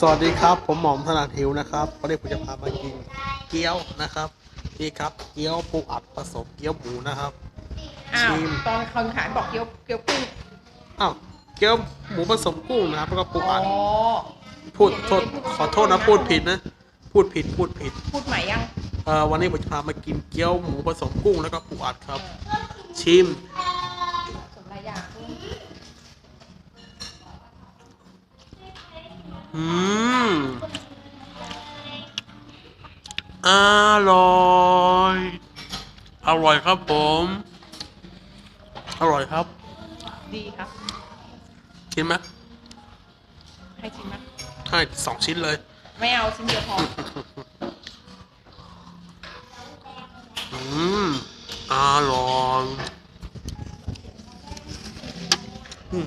สวัสดีครับ ผมหม่อมถนัดหิวนะครับวันนี้ผมจะพามากินเกี๊ยวนะครับนี่ครับเกี๊ยวปูอัดผสมเกี๊ยวหมูนะครับอ้าวชิมตอนคนขายบอกเกี๊ยวเกี๊ยวกุ้งอ้าวเกี๊ยวหมูผสมกุ้งนะครับแล้วก็ปูอ๋อัอดพูดโทษขอโทษนะพูดผิดนะ พูดผิดพูดผิดพูดใหม่ยังเอ่อวันนี้ผมจะพามากินเกี๊ยวหมูผสมกุ้งแล้วก็ปูอัดครับ ชิม อืม อร่อย อร่อยครับผม อร่อยครับ ดีครับ กินไหมให้ชิมไหมให้สองชิ้นเลย ไม่เอาชิ้นเดียวพอ อืม อร่อย อืม